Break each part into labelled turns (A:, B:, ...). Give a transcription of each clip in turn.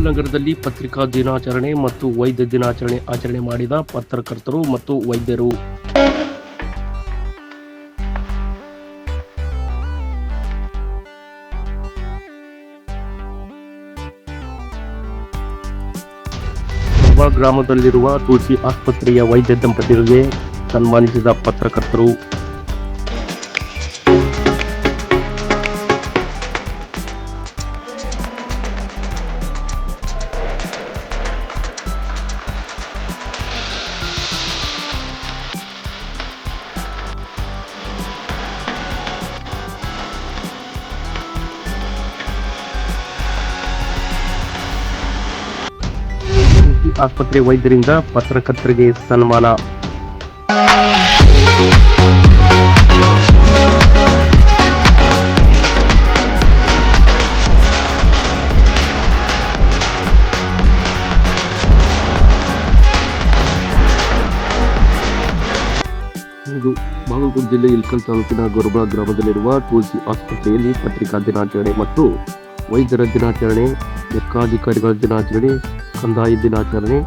A: ಇಳಕಲ್ ನಗರದಲ್ಲಿ ಪತ್ರಿಕಾ ದಿನಾಚರಣೆ ಮತ್ತು ವೈದ್ಯ ದಿನಾಚರಣೆ ಆಚರಣೆ ಮಾಡಿದ ಪತ್ರಕರ್ತರು ಮತ್ತು ವೈದ್ಯರು. ಗ್ರಾಮದಲ್ಲಿರುವ ತುಳಸಿ ಆಸ್ಪತ್ರೆಯ ವೈದ್ಯ ದಂಪತಿಗಳಿಗೆ ಸನ್ಮಾನಿಸಿದ ಪತ್ರಕರ್ತರು. ಆಸ್ಪತ್ರೆ ವೈದ್ಯರಿಂದ ಪತ್ರಕರ್ತರಿಗೆ ಸನ್ಮಾನ. ಇದು ಜಿಲ್ಲೆ ಇಲ್ಕಲ್ ತಾಲೂಕಿನ ಗೊರಬಳ ಗ್ರಾಮದಲ್ಲಿರುವ ತುಳಸಿ ಆಸ್ಪತ್ರೆಯಲ್ಲಿ ಪತ್ರಿಕಾ ದಿನಾಚರಣೆ ಮತ್ತು ವೈದ್ಯರ ದಿನಾಚರಣೆ, ಲೆಕ್ಕಾಧಿಕಾರಿಗಳ ದಿನಾಚರಣೆ ಕಂದಾಯ ದಿನಾಚರಣೆ,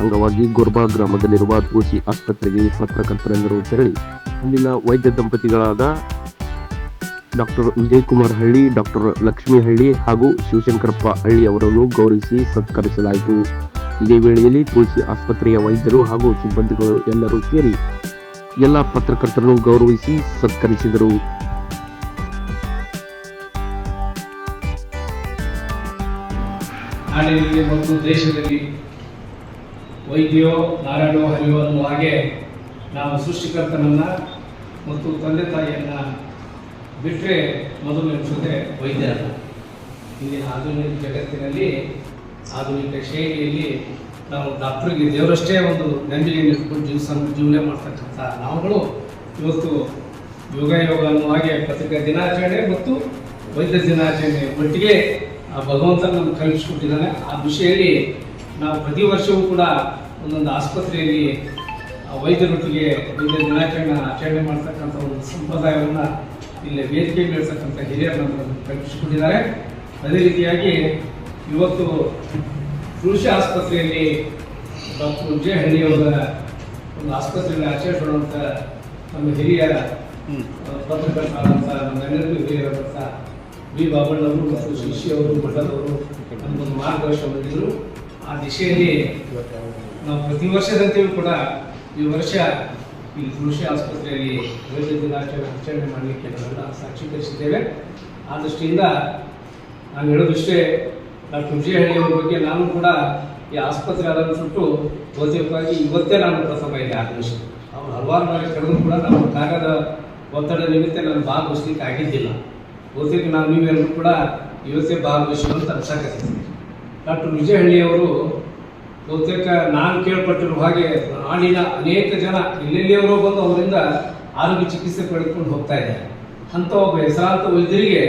A: ಅಂಗವಾಗಿ ಗೊರ್ಬಾ ಗ್ರಾಮದಲ್ಲಿರುವ ತುಳಸಿ ಆಸ್ಪತ್ರೆಗೆ ಪತ್ರಕರ್ತರೆಂದರು ತೆರಳಿ. ಅಲ್ಲಿನ ವೈದ್ಯ ದಂಪತಿಗಳಾದ ಡಾಕ್ಟರ್ ವಿಜಯ್ ಕುಮಾರ್ ಹಳ್ಳಿ, ಡಾಕ್ಟರ್ ಲಕ್ಷ್ಮೀ ಹಳ್ಳಿ ಹಾಗೂ ಶಿವಶಂಕರಪ್ಪ ಹಳ್ಳಿ ಅವರನ್ನು ಗೌರವಿಸಿ ಸತ್ಕರಿಸಲಾಯಿತು. ಇದೇ ವೇಳೆಯಲ್ಲಿ ತುಳಸಿ ಆಸ್ಪತ್ರೆಯ ವೈದ್ಯರು ಹಾಗೂ ಸಿಬ್ಬಂದಿಗಳು ಎಲ್ಲರೂ ಸೇರಿ ಎಲ್ಲ ಪತ್ರಕರ್ತರನ್ನು ಗೌರವಿಸಿ ಸತ್ಕರಿಸಿದರು.
B: ನಾಡಿನಲ್ಲಿ ಮತ್ತು ದೇಶದಲ್ಲಿ ವೈದ್ಯೋ, ನಾರಾಯಣೋ ಹರಿಯೋ ಅನ್ನುವ ಹಾಗೆ ನಾವು ಸೃಷ್ಟಿಕರ್ತನನ್ನ ಮತ್ತು ತಂದೆ ತಾಯಿಯನ್ನ ಬಿಟ್ಟರೆ ಮೊದಲು ನೆನೆಸೋದೆ ವೈದ್ಯರನ್ನ ಇಂದಿನ ಆಧುನಿಕ ಜಗತ್ತಿನಲ್ಲಿ, ಆಧುನಿಕ ಶೈಲಿಯಲ್ಲಿ ನಾವು ಡಾಕ್ಟ್ರಿಗೆ ದೇವರಷ್ಟೇ ಒಂದು ನಂಬಿಕೆಯನ್ನು ಇಟ್ಕೊಂಡು ಜೀವಸ ಜೀವನ ಮಾಡ್ತಕ್ಕಂಥ ನಾವುಗಳು ಇವತ್ತು ಯೋಗ ಯೋಗ ಅನ್ನುವ ಹಾಗೆ ಪತ್ರಿಕಾ ದಿನಾಚರಣೆ ಮತ್ತು ವೈದ್ಯ ದಿನಾಚರಣೆ ಒಟ್ಟಿಗೆ ಭಗವಂತ ನಮ್ಗೆ ಕಲ್ಪಿಸ್ಕೊಟ್ಟಿದ್ದಾನೆ ಆ ವಿಷಯದಲ್ಲಿ ನಾವು ಪ್ರತಿ ವರ್ಷವೂ ಕೂಡ ಒಂದೊಂದು ಆಸ್ಪತ್ರೆಯಲ್ಲಿ ವೈದ್ಯರೊಟ್ಟಿಗೆ ವೈದ್ಯ ದಿನಾಚರಣೆ ಆಚರಣೆ ಮಾಡ್ತಕ್ಕಂಥ ಒಂದು ಸಂಪ್ರದಾಯವನ್ನು ಇಲ್ಲಿ ವೇದಿಕೆ ಇರ್ತಕ್ಕಂಥ ಹಿರಿಯರು ನಮ್ಮನ್ನು ಕಲ್ಪಿಸಿಕೊಂಡಿದ್ದಾರೆ ಅದೇ ರೀತಿಯಾಗಿ ಇವತ್ತು ಕೃಷಿ ಆಸ್ಪತ್ರೆಯಲ್ಲಿ ಡಾಕ್ಟರ್ ವಿಜಯ ಹಳ್ಳಿಯವರ ಒಂದು ಆಸ್ಪತ್ರೆಯಲ್ಲಿ ಆಚರಿಸಿಕೊಳ್ಳುವಂಥ ನಮ್ಮ ಹಿರಿಯ ಪತ್ರಕರ್ತ ನಮ್ಮೆಲ್ಲರಿಗೂ ಹಿರಿಯರಾದಂಥ ಬಿ ಬಾಬಣ್ಣವರು ಮತ್ತು ಶಿಷ್ಯವರು ಮಠದವರು ನಮಗೊಂದು ಮಾರ್ಗದರ್ಶನ ಮಾಡಿದ್ರು ಆ ದಿಶೆಯಲ್ಲಿ ನಾವು ಪ್ರತಿ ವರ್ಷದಂತೆಯೂ ಕೂಡ ಈ ವರ್ಷ ಈ ಕೃಷಿ ಆಸ್ಪತ್ರೆಯಲ್ಲಿ ವೈದ್ಯ ದಿನಾಚರಣೆ ಆಚರಣೆ ಮಾಡಲಿಕ್ಕೆ ನಾವೆಲ್ಲ ಸಾಕ್ಷೀಕರಿಸಿದ್ದೇವೆ. ಆ ದೃಷ್ಟಿಯಿಂದ ನಾನು ಹೇಳೋದಿಷ್ಟೇ, ಡಾಕ್ಟರ್ ವಿಜಯಹಳ್ಳಿಯವರ ಬಗ್ಗೆ ನಾನು ಕೂಡ ಈ ಆಸ್ಪತ್ರೆ ಅದನ್ನು ಸುಟ್ಟು ಬಹುತೇಕವಾಗಿ ಇವತ್ತೇ ನಾನು ಪ್ರಥಮ ಇಲ್ಲಿ ಆಗಮಿಸಿ ಅವ್ರು ಹಲವಾರು ಬಾರಿ ಕೂಡ ನಮ್ಮ ಕಾರ್ಯದ ಒತ್ತಡ ನಿಮಿತ್ತ ನಾನು ಭಾಗವಹಿಸ್ಲಿಕ್ಕೆ ಆಗಿದ್ದಿಲ್ಲ. ಬಹುತೇಕ ನಾವು ನೀವೆಲ್ಲರೂ ಕೂಡ ಇವತ್ತೇ ಭಾಗವಹಿಸುವಂತ ವಿಜಯ್ ಡಾಕ್ಟರ್ ವಿಜಯಹಳ್ಳಿಯವರು ಬಹುತೇಕ ನಾನು ಕೇಳ್ಪಟ್ಟಿರುವ ಹಾಗೆ ನಾಡಿನ ಅನೇಕ ಜನ ಎಲ್ಲೆಲ್ಲಿಯವರು ಬಂದು ಅವರಿಂದ ಆರೋಗ್ಯ ಚಿಕಿತ್ಸೆ ಪಡೆದುಕೊಂಡು ಹೋಗ್ತಾ ಇದ್ದಾರೆ. ಅಂತ ಒಬ್ಬ ಹೆಸರಾಂತ ವೈದ್ಯರಿಗೆ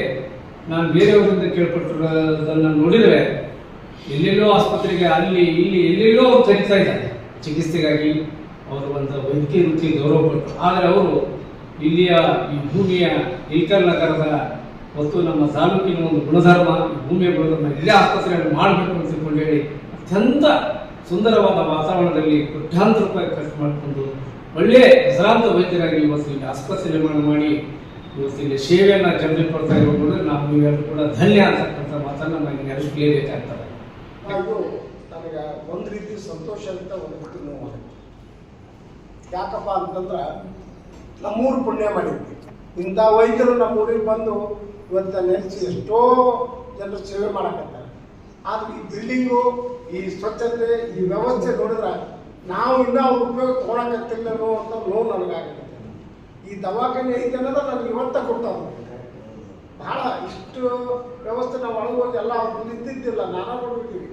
B: ನಾನು ಬೇರೆಯವರಿಂದ ಕೇಳ್ಪಟ್ಟಿರೋದನ್ನು ನೋಡಿದರೆ ಎಲ್ಲೆಲ್ಲೋ ಆಸ್ಪತ್ರೆಗೆ ಅಲ್ಲಿ ಇಲ್ಲಿ ಎಲ್ಲೆಲ್ಲೋ ಅವ್ರು ಕರೀತಾ ಇದ್ದಾರೆ. ಚಿಕಿತ್ಸೆಗಾಗಿ ಅವರು ಒಂದು ವೈದ್ಯಕೀಯ ವೃತ್ತಿ ಗೌರವ ಕೊಟ್ಟರು ಆದರೆ ಅವರು ಇಲ್ಲಿಯ ಈ ಭೂಮಿಯ ಏಕ ನಗರದ ಮತ್ತು ನಮ್ಮ ತಾಲೂಕಿನ ಒಂದು ಗುಣಧರ್ಮ ಭೂಮಿಯ ಗುಣಧರ್ಮ ಇಲ್ಲೇ ಆಸ್ಪತ್ರೆಯನ್ನು ಮಾಡಬೇಕು ಅಂತ ಹೇಳಿ ಅತ್ಯಂತ ಸುಂದರವಾದ ವಾತಾವರಣದಲ್ಲಿ ಕೋಟ್ಯಾಂತರ ರೂಪಾಯಿ ಖರ್ಚು ಮಾಡಿಕೊಂಡು ಒಳ್ಳೆಯ ಹೆಸರಾಂತ ವೈದ್ಯರಾಗಿ ಇವತ್ತು ಇಲ್ಲಿ ಆಸ್ಪತ್ರೆ ನಿರ್ಮಾಣ ಮಾಡಿ ಇವತ್ತು ಇಲ್ಲಿ ಸೇವೆಯನ್ನು ಜನರಿಗೆ ಕೊಡ್ತಾ ಇರೋದು ನಾವು ನೀವೆಲ್ಲರೂ ಕೂಡ ಧನ್ಯ ಅಂತಕ್ಕಂಥ ಮಾತನ್ನು ನನಗೆ ನೆರೆಸಲೇಬೇಕಾಗ್ತದೆ
C: ಅದು ನನಗೆ ಒಂದು ರೀತಿ ಸಂತೋಷ ಅಂತ ಒಂದು ರೀತಿ ನೋವು ಯಾಕಪ್ಪ ಅಂತಂದ್ರೆ ನಮ್ಮೂರು ಪುಣ್ಯ ಮಾಡಿದ್ವಿ. ಇಂಥ ವೈದ್ಯರು ನಮ್ಮ ಊರಿಗೆ ಬಂದು ಇವತ್ತು ನೆಲೆಸಿ ಎಷ್ಟೋ ಜನರು ಸೇವೆ ಮಾಡಕತ್ತಾರೆ. ಆದ್ರೆ ಈ ಬಿಲ್ಡಿಂಗು, ಈ ಸ್ವಚ್ಛತೆ, ಈ ವ್ಯವಸ್ಥೆ ನೋಡಿದ್ರೆ ನಾವು ಇನ್ನೂ ಅವ್ರ ಉಪಯೋಗ ತೊಗೊಳಕತ್ತಿಲ್ಲನೋ ಅಂತ ನೋವು ನನಗಾಗುತ್ತೆ. ಈ ದವಾಖಾನೆ ಐತೆ ಅನ್ನೋದು ನನಗೆ ಇವತ್ತ ಕೊಡ್ತಾವೆ ಬಹಳ ಇಷ್ಟು ವ್ಯವಸ್ಥೆ ನಾವು ಒಳಗೋಗಿ ಎಲ್ಲ ಅವ್ರು ನಿಂತಿದ್ದಿಲ್ಲ ನಾನಾ ನೋಡ್ಬಿಟ್ಟಿವಿ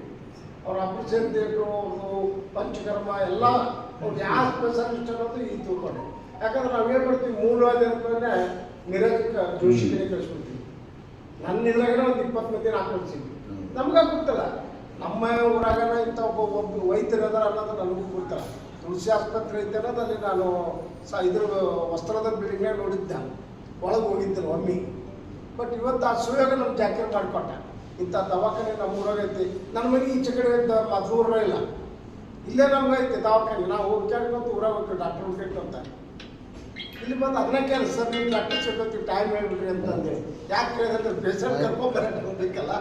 C: ಅವ್ರ ಆಪರೇಷನ್ ಥಿಯೇಟ್ರು ಅವ್ರದ್ದು ಪಂಚಕರ್ಮ ಎಲ್ಲ ಅವ್ರು ಯಾವ ಸ್ಪೆಷಲಿಸ್ಟ್ ಅನ್ನೋದು ಈ ತಿಳ್ಕೊಂಡೆ. ಯಾಕಂದ್ರೆ ನಾವೇನು ಮಾಡ್ತೀವಿ, ಮೂರು ಅಂತಂದ್ರೆ ಮಿರಜ್ ಜೋಶಿಗೆ ಕಳಿಸ್ಬಿಡ್ತೀವಿ. ನನ್ನ ಇದ್ರಾಗನೇ ಒಂದು ಇಪ್ಪತ್ತು ಮಂದಿ ಹಾಕೊಳ್ತೀವಿ ನಮ್ಗೆ ಗೊತ್ತಲ್ಲ. ನಮ್ಮ ಊರಾಗನ ಇಂಥ ಒಬ್ಬ ಒಬ್ಬ ವೈದ್ಯರು ಅದಾರ ಅನ್ನೋದು ನನಗೂ ಗೊತ್ತಲ್ಲ. ತುಳಸಿ ಆಸ್ಪತ್ರೆ ಐತೆ ಅನ್ನೋದು ಅಲ್ಲಿ ನಾನು ಸ ಇದ್ರ ವಸ್ತ್ರದ ಬಿಲ್ಡಿಂಗ್ನಾಗ ನೋಡಿದ್ದೆ. ಒಳಗೆ ಹೋಗಿದ್ದೆ ಒಮ್ಮೆ. ಬಟ್ ಇವತ್ತು ಆ ಸುಯೋಗ ನಮ್ಮ ಜಾಕಿರ್ ಮಾಡಿಕೊಟ್ಟ. ಇಂಥ ದವಾಖಾನೆ ನಮ್ಮ ಊರಾಗ ಐತಿ. ನನ್ನ ಮನೆ ಈಚೆ ಕಡೆ ಇದ್ದ ಮದ್ದೂರ ಇಲ್ಲ. ಇಲ್ಲೇ ನಮ್ಗೆ ಐತಿ ದವಾಖಾನೆ. ನಾವು ಹೋಗ್ಕೊಂಡು ಊರಾಗ ಹೋಗ್ತೀವಿ ಡಾಕ್ಟರ್ ಹುಡ್ಕೊಂಡು ಅಂತ. ಇಲ್ಲಿ ಬಂದು ಅದನ್ನ ಕೇಳಿ ಸರ್ ನೀವು ಪ್ರಾಕ್ಟೀಸ್ ಸಿಗೋತಿ ಟೈಮ್ ಹೇಳ್ಬಿಡ್ರಿ ಅಂತಂದೆ. ಯಾಕೆ ಕೇಳಿದ್ರೆ ಪೇಷಂಟ್ ಕರ್ಕೊಂಡ್ ಹೋಗ್ಬೇಕಲ್ಲ?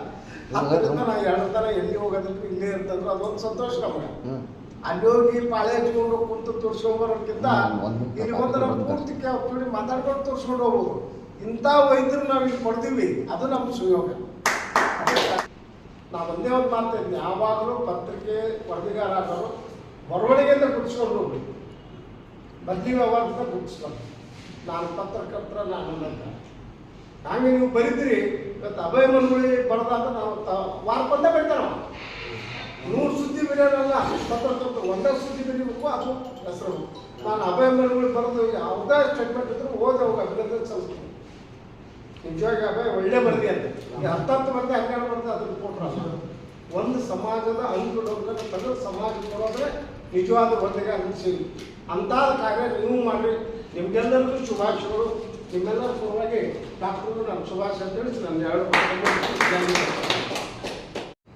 C: ಅದರಿಂದ ನಾವು ಎರಡು ಥರ ಎಲ್ಲಿ ಹೋಗೋದಿಲ್ಲ ಇಲ್ಲೇ ಇರ್ತಂದ್ರೆ ಅದೊಂದು ಸಂತೋಷ ನಮಗೆ. ಅಲ್ಲಿ ಹೋಗಿ ಪಾಳೆ ಹಚ್ಕೊಂಡು ಕುಂತು
D: ಒಂದು
C: ಇಲ್ಲಿ ಬಂದು ನಾವು ಪೂರ್ತಿ ಕೇಳಿ ಮಾತಾಡ್ಕೊಂಡು ತೋರಿಸ್ಕೊಂಡು ಹೋಗ್ಬೋದು. ಇಂಥ ವೈದ್ಯರು ನಾವು ಇಲ್ಲಿ ಕೊಡ್ತೀವಿ ಅದು ನಮ್ಮ ಸುಯೋಗ. ನಾವು ಒಂದೇ ಒಂದು ಮಾತಾಡ್ತೀನಿ ಯಾವಾಗಲೂ ಪತ್ರಿಕೆ ವರದಿಗಾರರು ಬರವಣಿಗೆಯಿಂದ ಕುಡಿಸ್ಕೊಂಡು ಹೋಗ್ಬೇಕು. ಬದ್ಲಿ ಬುಕ್ಸ್ ಗುಡಿಸ್ಕೊಂಡು ನಾನು ಪತ್ರಕರ್ತರ, ನಾನು ಹಾಗೆ ನೀವು ಬರೀತೀರಿ, ಇವತ್ತು ಅಭಯ ಮನ್ಗುಳಿ ಅಂತ ನಾವು ವಾರಕ್ಕೊಂದೇ ಬರೀತಾರ ನೂರು ಸುದ್ದಿ ಬರೆಯೋರಲ್ಲ, ಪತ್ರಕರ್ತರು ಒಂದೇ ಸುದ್ದಿ ಬರೀಬೇಕು, ಅದು ಹೆಸರು. ನಾನು ಅಭಯ ಮನ್ಗುಳಿ ಬರೆದು ಯಾವುದೇ ಸ್ಟೇಟ್ಮೆಂಟ್ ಇದ್ರು ಓದಿ ಅವಾಗ ಅಭಿನಂದನೆ ಸಲ್ಲಿಸ್ತೀನಿ. ನಿಜವಾಗಿ ಅಭಯ ಒಳ್ಳೆ ಬರ್ದಿ ಅಂತ ಹತ್ತತ್ತು ಮಂದಿ, ಹನ್ನೆರಡು ಮಂದಿ ಅದನ್ನು ಕೊಟ್ರ ಒಂದು ಸಮಾಜದ ತೆಗೆದು ಸಮಾಜ ಕೊಡೋದ್ರೆ ನಿಜವಾದ ಹೊತ್ತಿಗೆ ಅನಿಸಿ ಅಂತ ಕಾರ್ಯ ನೀವು ಮಾಡಿ ನಿಮ್ಗೆಲ್ಲರಿಗೂ ಶುಭಾಶಯಗಳು. ನಿಮ್ಮೆಲ್ಲರ ಪರವಾಗಿ ಡಾಕ್ಟರ್ ನಾನು ಅಂತ ಹೇಳಿ ನನ್ನ ಎರಡು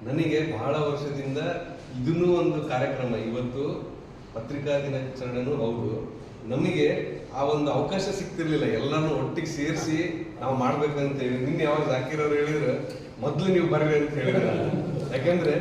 E: ನನಗೆ ಬಹಳ ವರ್ಷದಿಂದ ಇದನ್ನೂ ಒಂದು ಕಾರ್ಯಕ್ರಮ, ಇವತ್ತು ಪತ್ರಿಕಾ ದಿನಾಚರಣೆನೂ ಹೌದು. ನಮಗೆ ಆ ಒಂದು ಅವಕಾಶ ಸಿಗ್ತಿರ್ಲಿಲ್ಲ. ಎಲ್ಲರನ್ನೂ ಒಟ್ಟಿಗೆ ಸೇರಿಸಿ ನಾವು ಮಾಡ್ಬೇಕಂತ ಹೇಳಿ. ನಿನ್ನೆ ಯಾವಾಗ ಹಾಕಿರೋರು ಅವ್ರು ಹೇಳಿದ್ರು, ಮೊದ್ಲು ನೀವು ಬರ್ರಿ ಅಂತ ಹೇಳಿದ್ರು. ಯಾಕಂದ್ರೆ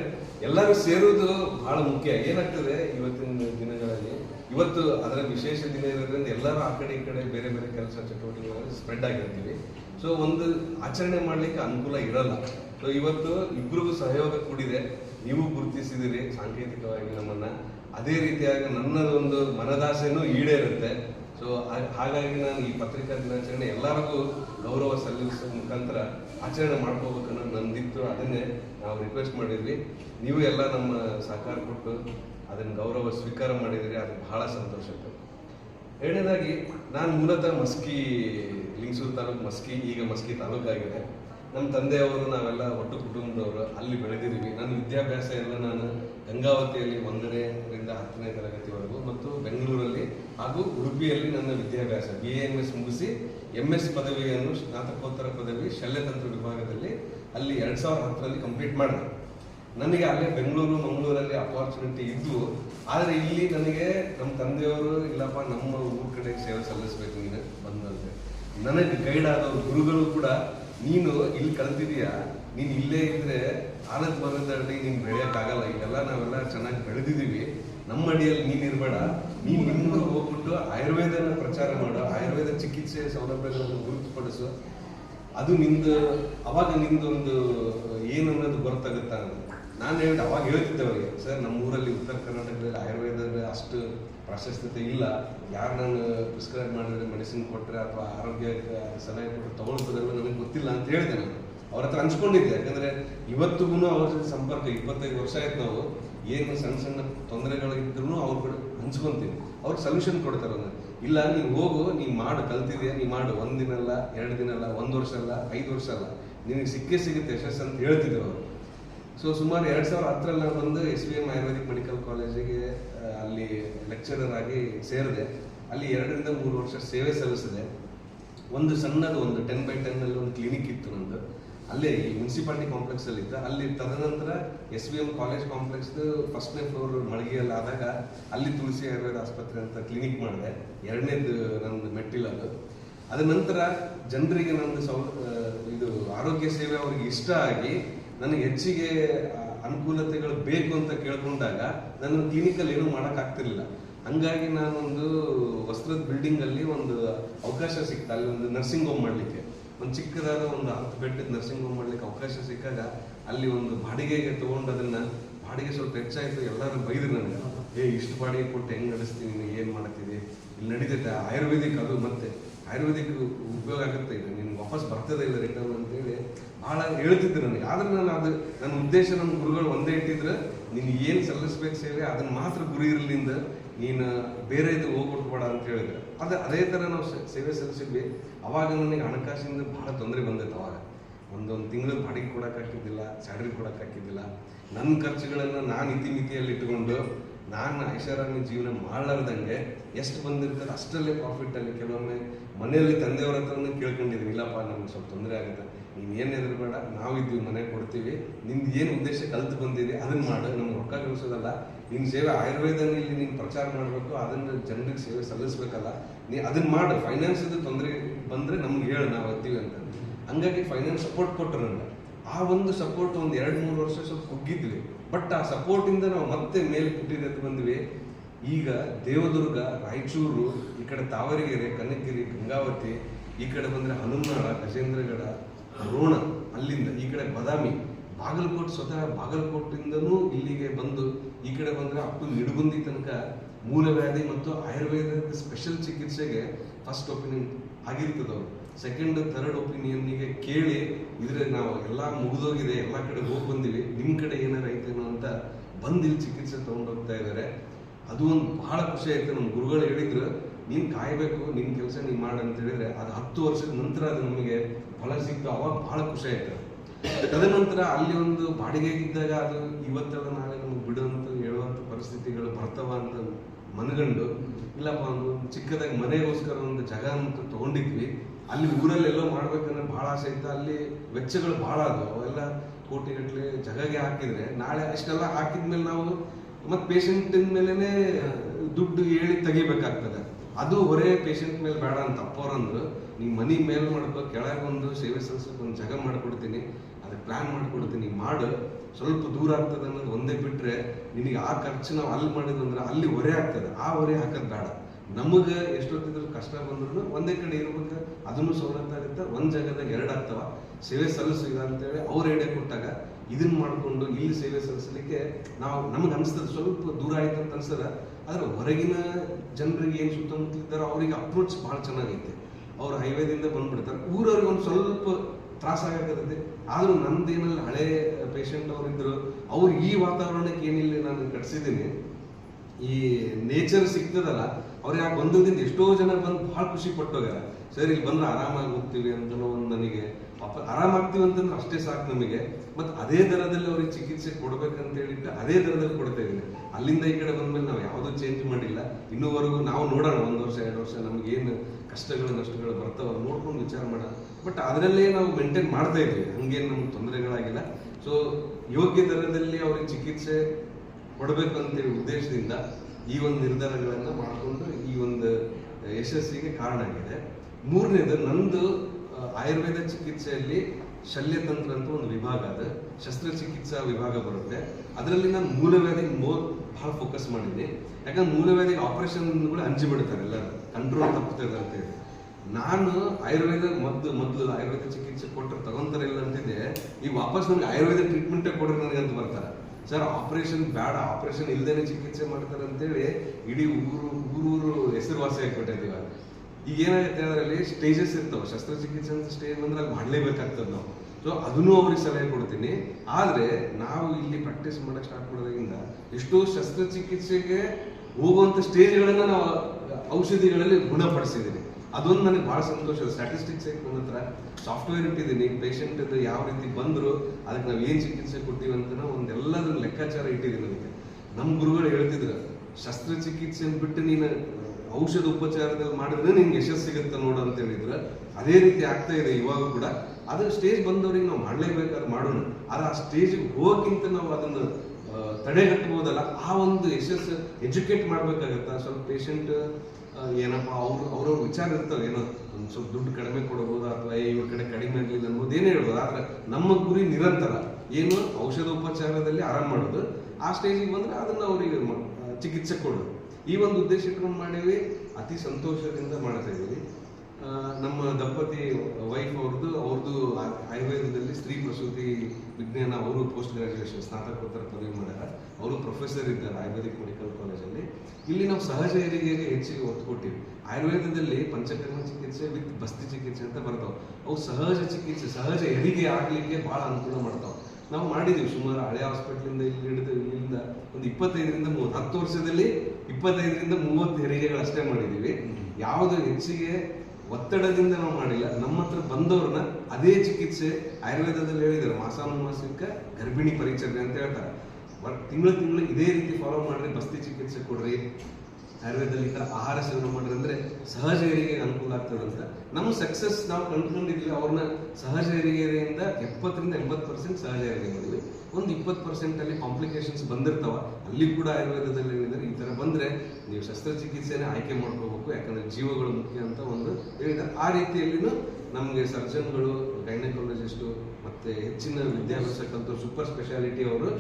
E: ಎಲ್ಲರೂ ಸೇರುವುದು ಬಹಳ ಮುಖ್ಯ. ಏನಾಗ್ತದೆ ಇವತ್ತಿನ ದಿನಗಳಲ್ಲಿ? ಇವತ್ತು ಅದರ ವಿಶೇಷ ದಿನ ಇರೋದ್ರಿಂದ ಎಲ್ಲರೂ ಆ ಕಡೆ ಈ ಕಡೆ ಬೇರೆ ಬೇರೆ ಕೆಲಸ ಚಟುವಟಿಕೆಗಳಲ್ಲಿ ಸ್ಪ್ರೆಡ್ ಆಗಿರ್ತೀವಿ. ಸೊ ಒಂದು ಆಚರಣೆ ಮಾಡಲಿಕ್ಕೆ ಅನುಕೂಲ ಇರಲ್ಲ. ಸೊ ಇವತ್ತು ಇಬ್ಬರಿಗೂ ಸಹಯೋಗ ಕೂಡಿದೆ. ನೀವು ಗುರುತಿಸಿದಿರಿ ಸಾಂಕೇತಿಕವಾಗಿ ನಮ್ಮನ್ನ. ಅದೇ ರೀತಿಯಾಗಿ ನನ್ನ ಒಂದು ಮನದಾಸೆನೂ ಈಡೇರುತ್ತೆ. ಸೊ ಹಾಗಾಗಿ ನಾನು ಈ ಪತ್ರಿಕಾ ದಿನಾಚರಣೆ ಎಲ್ಲರಿಗೂ ಗೌರವ ಸಲ್ಲಿಸುವ ಮುಖಾಂತರ ಆಚರಣೆ ಮಾಡ್ಕೋಬೇಕು ಅನ್ನೋದು ನಂದಿತ್ತು. ಅದನ್ನೇ ನಾವು ರಿಕ್ವೆಸ್ಟ್ ಮಾಡಿದ್ವಿ. ನೀವು ಎಲ್ಲ ನಮ್ಮ ಸಹಕಾರ ಕೊಟ್ಟು ಅದನ್ನು ಗೌರವ ಸ್ವೀಕಾರ ಮಾಡಿದ್ರಿ. ಅದು ಬಹಳ ಸಂತೋಷ. ಎರಡನೇದಾಗಿ, ನಾನು ಮೂಲತಃ ಮಸ್ಕಿ, ಲಿಂಗಸೂರು ತಾಲೂಕು ಮಸ್ಕಿ, ಈಗ ಮಸ್ಕಿ ತಾಲೂಕಾಗಿದೆ. ನಮ್ಮ ತಂದೆಯವರು, ನಾವೆಲ್ಲ ಒಟ್ಟು ಕುಟುಂಬದವರು ಅಲ್ಲಿ ಬೆಳೆದಿದ್ದೀವಿ. ನನ್ನ ವಿದ್ಯಾಭ್ಯಾಸ ಎಲ್ಲ ನಾನು ಗಂಗಾವತಿಯಲ್ಲಿ ಒಂದನೇರಿಂದ ಹತ್ತನೇ ತರಗತಿವರೆಗೂ ಮತ್ತು ಬೆಂಗಳೂರಲ್ಲಿ ಹಾಗೂ ಉಡುಪಿಯಲ್ಲಿ ನನ್ನ ವಿದ್ಯಾಭ್ಯಾಸ ಬಿ ಎ ಎಂ ಎಸ್ ಮುಗಿಸಿ ಎಂ ಎಸ್ ಪದವಿಯನ್ನು ಸ್ನಾತಕೋತ್ತರ ಪದವಿ ಶಲ್ಯತಂತ್ರ ವಿಭಾಗದಲ್ಲಿ ಅಲ್ಲಿ ಎರಡು ಸಾವಿರದ ಹತ್ತರಲ್ಲಿ ಕಂಪ್ಲೀಟ್ ಮಾಡಿದೆ. ನನಗೆ ಅಲ್ಲೇ ಬೆಂಗಳೂರು, ಮಂಗಳೂರಲ್ಲಿ ಅಪಾರ್ಚುನಿಟಿ ಇದ್ದು ಆದರೆ ಇಲ್ಲಿ ನನಗೆ ನಮ್ಮ ತಂದೆಯವರು, ಇಲ್ಲಪ್ಪ, ನಮ್ಮ ಊರ ಕಡೆ ಸೇವೆ ಸಲ್ಲಿಸ್ಬೇಕು ನೀನು ಬಂದಂತೆ. ನನಗೆ ಗೈಡ್ ಆದ ಗುರುಗಳು ಕೂಡ, ನೀನು ಇಲ್ಲಿ ಕಲ್ತಿದೀಯಾ? ನೀನು ಇಲ್ಲೇ ಇದ್ರೆ ಆನಂದ್ ಮರದಲ್ಲಿ ನೀನು ಬೆಳೆಯೋಕ್ಕಾಗಲ್ಲ. ಇಲ್ಲೆಲ್ಲ ನಾವೆಲ್ಲ ಚೆನ್ನಾಗಿ ಬೆಳೆದಿದ್ದೀವಿ ನಮ್ಮ ಅಡಿಯಲ್ಲಿ ನೀನು ಇರಬೇಡ. ನೀನು ನಿಮ್ಮೂರಿಗೆ ಹೋಗ್ಬಿಟ್ಟು ಆಯುರ್ವೇದನ ಪ್ರಚಾರ ಮಾಡು, ಆಯುರ್ವೇದ ಚಿಕಿತ್ಸೆ ಸೌಲಭ್ಯಗಳನ್ನು ಗುರುತುಪಡಿಸು ಅದು ನಿಂದು, ಅವಾಗ ಒಂದು ಏನು ಅನ್ನೋದು ಗೊತ್ತಾಗುತ್ತಾ ನಾನು ಹೇಳಿದೆ, ಅವಾಗ ಹೇಳ್ತಿದ್ದೆ ಅವರಿಗೆ, ಸರ್ ನಮ್ಮ ಊರಲ್ಲಿ ಉತ್ತರ ಕರ್ನಾಟಕದಲ್ಲಿ ಆಯುರ್ವೇದದ ಅಷ್ಟು ಪ್ರಾಶಸ್ತ್ಯತೆ ಇಲ್ಲ. ಯಾರು ನಾನು ಪ್ರಿಸ್ಕ್ರೈಬ್ ಮಾಡಿದ್ರೆ ಮೆಡಿಸಿನ್ ಕೊಟ್ಟರೆ ಅಥವಾ ಆರೋಗ್ಯ ಸಲಹೆ ಕೊಟ್ಟರೆ ತಗೊಳ್ತದಲ್ಲ ನನಗೆ ಗೊತ್ತಿಲ್ಲ ಅಂತ ಹೇಳಿದೆ ನಾನು. ಅವ್ರ ಹತ್ರ ಹಂಚ್ಕೊಂಡಿದ್ದೆ. ಯಾಕಂದರೆ ಇವತ್ತಿಗೂ ಅವ್ರ ಜೊತೆ ಸಂಪರ್ಕ, ಇಪ್ಪತ್ತೈದು ವರ್ಷ ಆಯ್ತು ನಾವು. ಏನು ಸಣ್ಣ ಸಣ್ಣ ತೊಂದರೆಗಳಿದ್ರು ಅವ್ರು ಕೂಡ ಹಂಚ್ಕೊಂತೀವಿ. ಅವ್ರು ಸೊಲ್ಯೂಷನ್ ಕೊಡ್ತಾರೆ ಅಂದ್ರೆ, ಇಲ್ಲ ನೀನು ಹೋಗು ನೀನು ಮಾಡು, ಕಲ್ತಿದ್ಯಾ? ನೀ ಮಾಡು. ಒಂದು ದಿನ ಅಲ್ಲ ಎರಡು ದಿನ ಅಲ್ಲ ಒಂದು ವರ್ಷ ಅಲ್ಲ ಐದು ವರ್ಷ ಅಲ್ಲ ನಿನಗೆ ಸಿಕ್ಕೇ ಸಿಗುತ್ತೆ ಯಶಸ್ಸು ಅಂತ ಹೇಳ್ತಿದ್ರು ಅವರು. ಸೊ ಸುಮಾರು ಎರಡು ಸಾವಿರ ಹತ್ತರಲ್ಲಿ ನಾನು ಬಂದು S V M ayurvedic medical ಕಾಲೇಜಿಗೆ ಅಲ್ಲಿ ಲೆಕ್ಚರರ್ ಆಗಿ ಸೇರಿದೆ. ಅಲ್ಲಿ ಎರಡರಿಂದ ಮೂರು ವರ್ಷ ಸೇವೆ ಸಲ್ಲಿಸಿದೆ. ಒಂದು ಸಣ್ಣದು ಒಂದು ಟೆನ್ ಬೈ ಟೆನ್ನಲ್ಲಿ ಒಂದು ಕ್ಲಿನಿಕ್ ಇತ್ತು ನಂದು. ಅಲ್ಲೇ ಈ ಮುನ್ಸಿಪಾಲಿಟಿ ಕಾಂಪ್ಲೆಕ್ಸ್ ಅಲ್ಲಿ ಇತ್ತು ಅಲ್ಲಿ ತದನಂತರ S V M college complex ಫಸ್ಟ್ನೇ ಫ್ಲೋರ್ ಮಳಿಗೆಯಲ್ಲಿ ಆದಾಗ ಅಲ್ಲಿ ತುಳಸಿ ಆಯುರ್ವೇದ ಆಸ್ಪತ್ರೆ ಅಂತ ಕ್ಲಿನಿಕ್ ಮಾಡಿದೆ. ಎರಡನೇದು ನಂದು ಮೆಟ್ಟಿಲ್ ಅದು. ಅದ ನಂತರ ಜನರಿಗೆ ನಂದು ಸೌ ಇದು ಆರೋಗ್ಯ ಸೇವೆ ಅವ್ರಿಗೆ ಇಷ್ಟ ಆಗಿ ನನಗೆ ಹೆಚ್ಚಿಗೆ ಅನುಕೂಲತೆಗಳು ಬೇಕು ಅಂತ ಕೇಳ್ಕೊಂಡಾಗ ನನ್ನ ಕ್ಲಿನಿಕಲ್ಲಿ ಏನೂ ಮಾಡೋಕ್ಕಾಗ್ತಿರ್ಲಿಲ್ಲ. ಹಂಗಾಗಿ ನಾನೊಂದು ವಸ್ತ್ರದ ಬಿಲ್ಡಿಂಗಲ್ಲಿ ಒಂದು ಅವಕಾಶ ಸಿಕ್ತ. ಅಲ್ಲಿ ಒಂದು ನರ್ಸಿಂಗ್ ಹೋಮ್ ಮಾಡ್ಲಿಕ್ಕೆ. ಒಂದು ಚಿಕ್ಕದಾದ ಒಂದು ಹತ್ತು ಬೆಟ್ಟದ ನರ್ಸಿಂಗ್ ಹೋಮ್ ಮಾಡ್ಲಿಕ್ಕೆ ಅವಕಾಶ ಸಿಕ್ಕಾಗ ಅಲ್ಲಿ ಒಂದು ಬಾಡಿಗೆಗೆ ತಗೊಂಡು ಅದನ್ನ ಬಾಡಿಗೆ ಸ್ವಲ್ಪ ಹೆಚ್ಚಾಯ್ತು, ಎಲ್ಲರೂ ಬೈದ್ರು ನನಗೆ. ಏ, ಇಷ್ಟು ಬಾಡಿಗೆ ಕೊಟ್ಟು ಹೆಂಗ್ ನಡೆಸ್ತೀನಿ ನೀನು? ಏನ್ ಮಾಡ್ತೀನಿ ಇಲ್ಲಿ ನಡೀತೈತೆ ಆಯುರ್ವೇದಿಕ್ ಅದು ಮತ್ತೆ. ಆಯುರ್ವೇದಿಕ್ ಉಪಯೋಗ ಆಗುತ್ತೆ ಈಗ. ನಿನ್ಗೆ ವಾಪಸ್ ಬರ್ತದೆ ಇಲ್ಲ ರಿಟರ್ನ್ ಅಂತೇಳಿ ಬಹಳ ಹೇಳ್ತಿದ್ದೆ ನನಗೆ. ಆದ್ರೆ ನಾನು ಅದು, ನನ್ನ ಉದ್ದೇಶ ನಮ್ಮ ಗುರುಗಳು ಒಂದೇ ಇಟ್ಟಿದ್ರೆ. ನೀನು ಏನು ಸಲ್ಲಿಸ್ಬೇಕು ಸೇವೆ ಅದನ್ನ ಮಾತ್ರ ಗುರಿ ಇರಲಿಂದ ನೀನು ಬೇರೆ ಇದು ಹೋಗ್ಬಿಟ್ಬೇಡ ಅಂತ ಹೇಳಿದ್ರೆ, ಅದೇ ಅದೇ ಥರ ನಾವು ಸೇವೆ ಸಲ್ಲಿಸಿದ್ವಿ. ಅವಾಗ ನನಗೆ ಹಣಕಾಸಿಂದ ಭಾಳ ತೊಂದರೆ ಬಂದಿತ್ತು ಅವಾಗ. ಒಂದೊಂದು ತಿಂಗಳು ಬಾಡಿಗೆ ಕೊಡೋಕ್ಕಾಗ್ತಿದ್ದಿಲ್ಲ ಸ್ಯಾಲ್ರಿ ಕೊಡೋಕ್ಕಾಗ್ತಿದ್ದಿಲ್ಲ ನನ್ನ ಖರ್ಚುಗಳನ್ನು ನಾನು ಇತಿಮಿತಿಯಲ್ಲಿ ಇಟ್ಕೊಂಡು, ನಾನು ಐಷಾರಾಮಿ ಜೀವನ ಮಾಡಲಾರ್ದಂಗೆ ಎಷ್ಟು ಬಂದಿರ್ತಾರೆ ಅಷ್ಟಲ್ಲೇ ಪ್ರಾಫಿಟ್ ಅಲ್ಲಿ ಕೆಲವೊಮ್ಮೆ ಮನೆಯಲ್ಲಿ ತಂದೆಯವ್ರ ಹತ್ರನೂ ಕೇಳ್ಕೊಂಡಿದ್ದೀನಿ, ಇಲ್ಲಪ್ಪ, ನಮ್ಗೆ ಸ್ವಲ್ಪ ತೊಂದರೆ ಆಗುತ್ತೆ. ನೀನ್ ಏನ್ ಬೇಡ ನಾವಿದ್ದೀವಿ ಮನೆ ಕೊಡ್ತೀವಿ. ನಿಂದು ಏನು ಉದ್ದೇಶ ಕಲ್ತು ಬಂದಿದೆ ಅದನ್ನು ಮಾಡು. ನಮ್ಗೆ ರೊಕ್ಕ ಗಳಿಸೋದಲ್ಲ ನಿನ್ನ ಸೇವೆ ಆಯುರ್ವೇದನ ಇಲ್ಲಿ ನೀನು ಪ್ರಚಾರ ಮಾಡಬೇಕು, ಅದನ್ನು ಜನರಿಗೆ ಸೇವೆ ಸಲ್ಲಿಸ್ಬೇಕಲ್ಲ. ನೀ ಅದನ್ನು ಮಾಡು. ಫೈನಾನ್ಸ್ ತೊಂದರೆ ಬಂದರೆ ನಮ್ಗೆ ಹೇಳು, ನಾವು ಅದ್ದೀವಿ ಅಂತ. ಹಂಗಾಗಿ ಫೈನಾನ್ಸ್ ಸಪೋರ್ಟ್ ಕೊಟ್ಟರು ನನಗೆ ಆ ಒಂದು ಸಪೋರ್ಟ್ ಒಂದು ಎರಡು, ಮೂರು ವರ್ಷ ಸ್ವಲ್ಪ ಕುಗ್ಗಿದ್ವಿ. ಬಟ್ ಆ ಸಪೋರ್ಟಿಂದ ನಾವು ಮತ್ತೆ ಮೇಲೆ ಕುಟ್ಟಿದ್ದು ಬಂದ್ವಿ. ಈಗ ದೇವದುರ್ಗ, ರಾಯಚೂರು, ಈ ಕಡೆ ತಾವರಗೆರೆ ಕನಕಗಿರಿ ಗಂಗಾವತಿ ಈ ಕಡೆ ಬಂದರೆ ಹನುಮನಾಳ ಗಜೇಂದ್ರಗಡ ರೋಣ ಅಲ್ಲಿಂದ ಈ ಕಡೆ ಬದಾಮಿ, ಬಾಗಲಕೋಟೆ ಸ್ವತಃ ಬಾಗಲಕೋಟಿಂದನೂ ಇಲ್ಲಿಗೆ ಬಂದು ಈ ಕಡೆ ಬಂದರೆ ಅಪ್ಪು ನಿಡುಗುಂದಿ ತನಕ ಮೂಲವ್ಯಾಧಿ ಮತ್ತು ಆಯುರ್ವೇದದ ಸ್ಪೆಷಲ್ ಚಿಕಿತ್ಸೆಗೆ ಫಸ್ಟ್ ಒಪಿನಿಯನ್ ಆಗಿರ್ತದೆ ಅವರು. ಸೆಕೆಂಡ್ ಥರ್ಡ್ ಒಪಿನಿಯನ್ನಿಗೆ ಕೇಳಿ ಇದ್ರೆ ನಾವು ಎಲ್ಲ ಮುಗಿದೋಗಿದೆ, ಎಲ್ಲ ಕಡೆ ಹೋಗಿ ಬಂದಿವಿ ನಿಮ್ಮ ಕಡೆ ಏನಾರು ಐತೇನೋ ಅಂತ ಬಂದಿಲ್ಲಿ ಚಿಕಿತ್ಸೆ ತೊಗೊಂಡೋಗ್ತಾ ಇದ್ದಾರೆ ಅದು ಒಂದು ಬಹಳ ಖುಷಿ ಆಯ್ತು ನಮ್ಮ ಗುರುಗಳು ಹೇಳಿದ್ರು. ನೀನ್ ಕಾಯ್ಬೇಕು, ನಿನ್ ಕೆಲಸ ನೀನ್ ಮಾಡ ಅಂತ ಹೇಳಿದ್ರೆ ಅದು ಹತ್ತು ವರ್ಷದ ನಂತರ ಅದು ನಮಗೆ ಫಲ ಸಿಕ್ತು ಅವಾಗ ಬಹಳ ಖುಷಿ ಆಯ್ತು. ತದನಂತರ ಅಲ್ಲಿ ಒಂದು ಬಾಡಿಗೆ ಇದ್ದಾಗ ಅದು ಇವತ್ತೆಲ್ಲ ನಾಳೆ ನಮ್ಗೆ ಬಿಡುವಂತ, ಹೇಳುವಂತ ಪರಿಸ್ಥಿತಿಗಳು ಬರ್ತಾವ ಅಂತ ಮನಗಂಡು, ಇಲ್ಲಪ್ಪ, ಒಂದು ಚಿಕ್ಕದಾಗಿ ಮನೆಗೋಸ್ಕರ ಒಂದು ಜಾಗ ಅಂತ ತಗೊಂಡಿದ್ವಿ. ಅಲ್ಲಿ ಊರಲ್ಲೆಲ್ಲೋ ಮಾಡ್ಬೇಕಂದ್ರೆ ಬಹಳ ಆಸೆ ಇತ್ತು. ಅಲ್ಲಿ ವೆಚ್ಚಗಳು ಬಹಳ ಅದು ಅವೆಲ್ಲ ಕೋಟಿಗಟ್ಟಲೆ ಜಾಗಗೆ ಹಾಕಿದ್ರೆ ನಾಳೆ ಅಷ್ಟೆಲ್ಲ ಹಾಕಿದ್ಮೇಲೆ ನಾವು ಮತ್ತೆ ಪೇಷಂಟ್ ಮೇಲೆನೆ ದುಡ್ಡು ಹೇಳಿ ತೆಗಿಬೇಕಾಗ್ತದೆ. ಅದು ಬರೇ ಪೇಷಂಟ್ ಮೇಲೆ ಬೇಡ ಅಂತ ಅಪ್ಪವ್ರಂದು ನೀವು ಮನಿ ಮೇಲೆ ಮಾಡ್ಕೋ, ಕೆಳಗೆ ಒಂದು ಸೇವೆ ಸಲ್ಲಿಸೋಕೆ ಒಂದು ಜಾಗ ಮಾಡ್ಕೊಡ್ತೀನಿ. ಅದಕ್ಕೆ ಪ್ಲ್ಯಾನ್ ಮಾಡ್ಕೊಡ್ತೀನಿ, ಮಾಡು. ಸ್ವಲ್ಪ ದೂರ ಆಗ್ತದೆ ಅನ್ನೋದು ಒಂದೇ ಬಿಟ್ಟರೆ ನಿನಗೆ ಆ ಖರ್ಚು ನಾವು ಅಲ್ಲಿ ಮಾಡಿದ್ವಿ ಅಂದ್ರೆ ಅಲ್ಲಿ ಹೊರೆ ಆಗ್ತದೆ. ಆ ಹೊರೆ ಹಾಕೋದು ಬೇಡ. ನಮಗೆ ಎಷ್ಟೊತ್ತಿದ್ರು ಕಷ್ಟ ಬಂದ್ರು ಒಂದೇ ಕಡೆ ಇರ್ಬೇಕು. ಅದನ್ನು ಸವಲತ್ತು ಆಗುತ್ತೆ. ಒಂದು ಜಾಗದಾಗ ಎರಡು ಆಗ್ತಾವ. ಸೇವೆ ಸಲ್ಲಿಸಿದ ಅಂತೇಳಿ ಅವ್ರ ಎಡೆ ಕೊಟ್ಟಾಗ ಇದನ್ನ ಮಾಡಿಕೊಂಡು ಇಲ್ಲಿ ಸೇವೆ ಸಲ್ಲಿಸಲಿಕ್ಕೆ ನಾವು ನಮ್ಗೆ ಅನಿಸ್ತದೆ. ಸ್ವಲ್ಪ ದೂರ ಆಯ್ತು ಅಂತ ಅನ್ಸ್ತದ ಆದ್ರೆ ಹೊರಗಿನ ಜನರಿಗೆ ಏನು ಸುತ್ತಮುತ್ತ ಇದ್ದಾರೋ ಅವರಿಗೆ ಅಪ್ರೋಚ್ ಭಾಳ ಚೆನ್ನಾಗೈತೆ. ಅವ್ರು ಹೈವೇದಿಂದ ಬಂದ್ಬಿಡ್ತಾರೆ. ಊರವ್ರಿಗೆ ಒಂದು ಸ್ವಲ್ಪ ತ್ರಾಸ ಆದರೂ ನಂದೇನಲ್ಲ ಹಳೆ ಪೇಷಂಟ್ ಅವರಿದ್ದರು ಅವ್ರು ಈ ವಾತಾವರಣಕ್ಕೆ ಏನಿಲ್ಲ ನಾನು ಕಟ್ಸಿದ್ದೀನಿ. ಈ ನೇಚರ್ ಸಿಗ್ತದಲ್ಲ, ಅವ್ರು ಯಾಕೆ ಬಂದದಿಂದ ಎಷ್ಟೋ ಜನ ಬಂದು ಭಾಳ ಖುಷಿ ಪಟ್ಟೋಗ್ಯಾರ ಸರ್, ಇಲ್ಲಿ ಬಂದ್ರೆ ಆರಾಮಾಗಿ ಹೋಗ್ತೀವಿ ಅಂತಲೋ ಒಂದು ನನಗೆ ಪಾಪ ಆರಾಮಾಗ್ತೀವಿ ಅಂತಂದ್ರೆ ಅಷ್ಟೇ ಸಾಕು ನಮಗೆ. ಮತ್ತೆ ಅದೇ ದರದಲ್ಲಿ ಅವ್ರಿಗೆ ಚಿಕಿತ್ಸೆ ಕೊಡ್ಬೇಕಂತ ಹೇಳಿಟ್ಟು ಅದೇ ದರದಲ್ಲಿ ಕೊಡ್ತಾ ಅಲ್ಲಿಂದ ಈ ಕಡೆ ಬಂದ್ಮೇಲೆ ನಾವು ಯಾವುದೂ ಚೇಂಜ್ ಮಾಡಿಲ್ಲ. ಇನ್ನೂವರೆಗೂ ನಾವು ನೋಡೋಣ, ಒಂದು ವರ್ಷ, ಎರಡು ವರ್ಷ ನಮ್ಗೆ ಏನು ಕಷ್ಟಗಳು, ನಷ್ಟಗಳು ಬರ್ತಾವ ನೋಡ್ಕೊಂಡು ವಿಚಾರ ಮಾಡೋಣ. ಬಟ್ ಅದರಲ್ಲೇ ನಾವು ಮೇಂಟೈನ್ ಮಾಡ್ತಾ ಇದ್ವಿ. ಹಂಗೇನು ನಮ್ಗೆ ತೊಂದರೆಗಳಾಗಿಲ್ಲ. ಸೊ ಯೋಗ್ಯ ದರದಲ್ಲಿ ಅವ್ರಿಗೆ ಚಿಕಿತ್ಸೆ ಕೊಡಬೇಕು ಅಂತೇಳಿ ಉದ್ದೇಶದಿಂದ ಈ ಒಂದು ನಿರ್ಧಾರಗಳನ್ನ ಮಾಡಿಕೊಂಡು ಈ ಒಂದು ಯಶಸ್ಸಿಗೆ ಕಾರಣ ಆಗಿದೆ. ಮೂರನೇದು, ನಂದು ಆಯುರ್ವೇದ ಚಿಕಿತ್ಸೆಯಲ್ಲಿ ಶಲ್ಯತಂತ್ರ ಅಂತ ಒಂದು ವಿಭಾಗ ಅದು. ಶಸ್ತ್ರಚಿಕಿತ್ಸಾ ವಿಭಾಗ ಬರುತ್ತೆ. ಅದರಲ್ಲಿ ನಾನು ಮೂಲವ್ಯಾಧಿಗೆ ಮೋರ್ ಬಹಳ ಫೋಕಸ್ ಮಾಡಿದ್ದೀನಿ ಯಾಕಂದ್ರೆ ಮೂಲವ್ಯಾಧಿಗೆ ಕೂಡ ಅಂಜಿ ಬಿಡ್ತಾರೆ ಎಲ್ಲ ಕಂಟ್ರೋಲ್ ತಪ್ಪುತ್ತದೆ ಅಂತ ಹೇಳಿ. ನಾನು ಆಯುರ್ವೇದ ಮದ್ದು ಮೊದಲು ಆಯುರ್ವೇದ ಚಿಕಿತ್ಸೆ ಕೊಟ್ಟರೆ ತಗೊಂತಾರಿಲ್ಲ ಅಂತಿದ್ದೆ ಈಗ ವಾಪಸ್ ನನಗೆ ಆಯುರ್ವೇದ ಟ್ರೀಟ್ಮೆಂಟೇ ಕೊಡ್ರಿ ನನಗೆ ಅಂತ ಬರ್ತಾರೆ. ಸರ್ ಆಪರೇಷನ್ ಬೇಡ ಆಪರೇಷನ್ ಇಲ್ದೇನೆ ಚಿಕಿತ್ಸೆ ಮಾಡ್ತಾರೆ ಅಂತೇಳಿ ಇಡೀ ಊರು, ಊರೂರು ಹೆಸರುವಾಸಿ ಆಗ್ಬಿಟ್ಟಿದ್ದೀವ. ಈಗ ಏನಾಗುತ್ತೆ ಅದರಲ್ಲಿ ಸ್ಟೇಜಸ್ ಇರ್ತಾವೆ. ಶಸ್ತ್ರಚಿಕಿತ್ಸೆ ಅಂತ ಸ್ಟೇಜ್ ಬಂದ್ರೆ ಅಲ್ಲಿ ಮಾಡಲೇಬೇಕಾಗ್ತದೆ ನಾವು. ಸೊ ಅದನ್ನು ಅವ್ರಿಗೆ ಸಲಹೆ ಕೊಡ್ತೀನಿ. ಆದರೆ, ನಾವು ಇಲ್ಲಿ ಪ್ರಾಕ್ಟೀಸ್ ಮಾಡಕ್ ಸ್ಟಾರ್ಟ್ ಮಾಡೋದ್ರಿಂದ ಎಷ್ಟೋ ಶಸ್ತ್ರಚಿಕಿತ್ಸೆಗೆ ಹೋಗುವಂಥ ಸ್ಟೇಜ್ಗಳನ್ನ ನಾವು, ಔಷಧಿಗಳಲ್ಲಿ ಗುಣಪಡಿಸಿದ್ದೀನಿ ಅದೊಂದು ನನಗೆ ಬಹಳ ಸಂತೋಷ. ಸ್ಟ್ಯಾಟಿಸ್ಟಿಕ್ಸ್ ನನ್ನ ಹತ್ರ ಸಾಫ್ಟ್ವೇರ್ ಇಟ್ಟಿದ್ದೀನಿ ಪೇಷಂಟ್ ಯಾವ ರೀತಿ ಬಂದ್ರು, ಅದಕ್ಕೆ ನಾವು ಏನು ಚಿಕಿತ್ಸೆ ಕೊಡ್ತೀವಿ ಅಂತ ಒಂದೆಲ್ಲದನ್ನು ಲೆಕ್ಕಾಚಾರ ಇಟ್ಟಿದ್ದೀನಿ ಅದಕ್ಕೆ. ನಮ್ಮ ಗುರುಗಳು ಹೇಳ್ತಿದ್ರು ಶಸ್ತ್ರಚಿಕಿತ್ಸೆ ಬಿಟ್ಟು ನೀನು ಔಷಧ ಉಪಚಾರದಲ್ಲಿ ಮಾಡಿದ್ರೆ ನಿಮ್ಗೆ ಯಶಸ್ಸು ಸಿಗುತ್ತೆ ನೋಡು ಅಂತ ಹೇಳಿದ್ರೆ ಅದೇ ರೀತಿ ಆಗ್ತಾ ಇದೆ ಇವಾಗ ಕೂಡ. ಅದ್ರ ಸ್ಟೇಜ್ ಬಂದವ್ರಿಗೆ ನಾವು ಮಾಡ್ಲೇಬೇಕಾದ್ರೆ ಮಾಡೋಣ. ಆದ್ರೆ ಆ ಸ್ಟೇಜ್ಗೆ ಹೋಗಕ್ಕಿಂತ ನಾವು ಅದನ್ನ ತಡೆಗಟ್ಟಬಹುದಲ್ಲ ಆ ಒಂದು ಯಶಸ್ಸು ಎಜುಕೇಟ್ ಮಾಡ್ಬೇಕಾಗತ್ತ? ಸ್ವಲ್ಪ ಪೇಷಂಟ್ ಏನಪ್ಪ, ಅವ್ರು, ಅವ್ರವ್ರ ವಿಚಾರ ಇರ್ತಾವೆ. ಏನೋ ಸ್ವಲ್ಪ ದುಡ್ಡು ಕಡಿಮೆ ಕೊಡಬಹುದು ಅಥವಾ ಇವ್ರ ಕಡೆ ಕಡಿಮೆ ಆಗಲಿಲ್ಲ ಅನ್ನೋದು ಏನೇ ಹೇಳ್ಬೋದು. ಆದ್ರೆ ನಮ್ಮ ಗುರಿ ನಿರಂತರ. ಏನು? ಔಷಧ ಉಪಚಾರದಲ್ಲಿ ಆರಾಮ್ ಮಾಡೋದು. ಆ ಸ್ಟೇಜಿಗೆ ಬಂದ್ರೆ ಅದನ್ನ ಅವರಿಗೆ ಚಿಕಿತ್ಸೆ ಕೊಡೋದು. ಈ ಒಂದು ಉದ್ದೇಶ ಇಟ್ಕೊಂಡು ಮಾಡೀವಿ ಅತಿ ಸಂತೋಷದಿಂದ ಮಾಡ್ತಾ ಇದ್ದೀವಿ ನಮ್ಮ ದಂಪತಿ ವೈಫ್ ಅವ್ರದ್ದು ಅವ್ರದ್ದು ಆಯುರ್ವೇದದಲ್ಲಿ ಸ್ತ್ರೀ ಪ್ರಸೂತಿ ವಿಜ್ಞಾನ ಅವರು ಪೋಸ್ಟ್ ಗ್ರಾಜುಯೇಷನ್ ಸ್ನಾತಕೋತ್ತರ ಪದವಿ ಮಾಡ್ಯಾರ ಅವರು ಪ್ರೊಫೆಸರ್ ಇದ್ದಾರೆ ಆಯುರ್ವೇದಿಕ್ ಮೆಡಿಕಲ್ ಕಾಲೇಜಲ್ಲಿ ಇಲ್ಲಿ ನಾವು ಸಹಜ ಹೆರಿಗೆಗೆ ಹೆಚ್ಚಿಗೆ ಒತ್ತು ಕೊಟ್ಟಿವಿ. ಆಯುರ್ವೇದದಲ್ಲಿ ಪಂಚಕರ್ಮ ಚಿಕಿತ್ಸೆ ವಿತ್ ಬಸ್ತಿ ಚಿಕಿತ್ಸೆ ಅಂತ ಬರ್ತಾವೆ. ಅವು ಸಹಜ ಚಿಕಿತ್ಸೆ, ಸಹಜ ಹೆರಿಗೆ ಆಗಲಿಕ್ಕೆ ಭಾಳ ಅನುಕೂಲ ಮಾಡ್ತಾವೆ. ನಾವು ಮಾಡಿದ್ದೀವಿ ಸುಮಾರು ಹಳೆ ಹಾಸ್ಪಿಟ್ಲಿಂದ ಇಲ್ಲಿ ಹಿಡಿದು ಇಲ್ಲಿಂದ ಒಂದು ಇಪ್ಪತ್ತೈದರಿಂದ ಮೂವತ್ತು, ಹತ್ತು ವರ್ಷದಲ್ಲಿ ಇಪ್ಪತ್ತೈದರಿಂದ ಮೂವತ್ತು ಹೆರಿಗೆಗಳು ಅಷ್ಟೇ ಮಾಡಿದೀವಿ ಯಾವುದು ಹೆಚ್ಚಿಗೆ ಒತ್ತಡದಿಂದ ನಾವು ಮಾಡಿಲ್ಲ. ನಮ್ಮ ಹತ್ರ ಬಂದವ್ರನ್ನ ಅದೇ ಚಿಕಿತ್ಸೆ ಆಯುರ್ವೇದದಲ್ಲಿ ಹೇಳಿದ್ದಾರೆ ಮಾಸಾನುಮಾಸಿಕ ಗರ್ಭಿಣಿ ಪರಿಚರ್ಯೆ ಅಂತ ಹೇಳ್ತಾರೆ. ಬಟ್ ತಿಂಗಳು ತಿಂಗಳು ಇದೇ ರೀತಿ ಫಾಲೋ ಮಾಡ್ರಿ ಬಸ್ತಿ ಚಿಕಿತ್ಸೆ ಕೊಡ್ರಿ. ಆಯುರ್ವೇದದಲ್ಲಿ ಈ ಥರ ಆಹಾರ ಸೇವನೆ ಮಾಡಿದ್ರೆ ಸಹಜರಿಗೆ ಅನುಕೂಲ ಆಗ್ತದೆ ಅಂತ. ನಮ್ಮ ಸಕ್ಸಸ್ ನಾವು ಕಂಡುಕೊಂಡಿದ್ವಿ ಅವ್ರನ್ನ ಸಹಜ ಹೆರಿಗೆಯಿಂದ ಎಪ್ಪತ್ತರಿಂದ ಎಂಬತ್ತು ಪರ್ಸೆಂಟ್ ಸಹಜ ಹೆರಿಗೆ ಮಾಡಿದ್ವಿ ಒಂದು ಇಪ್ಪತ್ತು ಪರ್ಸೆಂಟಲ್ಲಿ ಕಾಂಪ್ಲಿಕೇಶನ್ಸ್ ಬಂದಿರ್ತಾವ, ಅಲ್ಲಿ ಕೂಡ ಆಯುರ್ವೇದದಲ್ಲಿ ಏನಿದ್ದಾರೆ ಈ ಥರ ಬಂದರೆ ನೀವು ಶಸ್ತ್ರಚಿಕಿತ್ಸೆನೇ ಆಯ್ಕೆ ಮಾಡ್ಕೋಬೇಕು, ಯಾಕಂದ್ರೆ ಜೀವಗಳು ಮುಖ್ಯ ಅಂತ ಒಂದು ಹೇಳಿದ್ದಾರೆ. ಆ ರೀತಿಯಲ್ಲಿನೂ ನಮಗೆ ಸರ್ಜನ್ಗಳು ಗೈನಕಾಲಜಿಸ್ಟು ಮತ್ತು ಹೆಚ್ಚಿನ ವಿದ್ಯಾಭ್ಯಾಸಕ್ಕಂಥ ಸೂಪರ್ ಸ್ಪೆಷಾಲಿಟಿ ಅವರು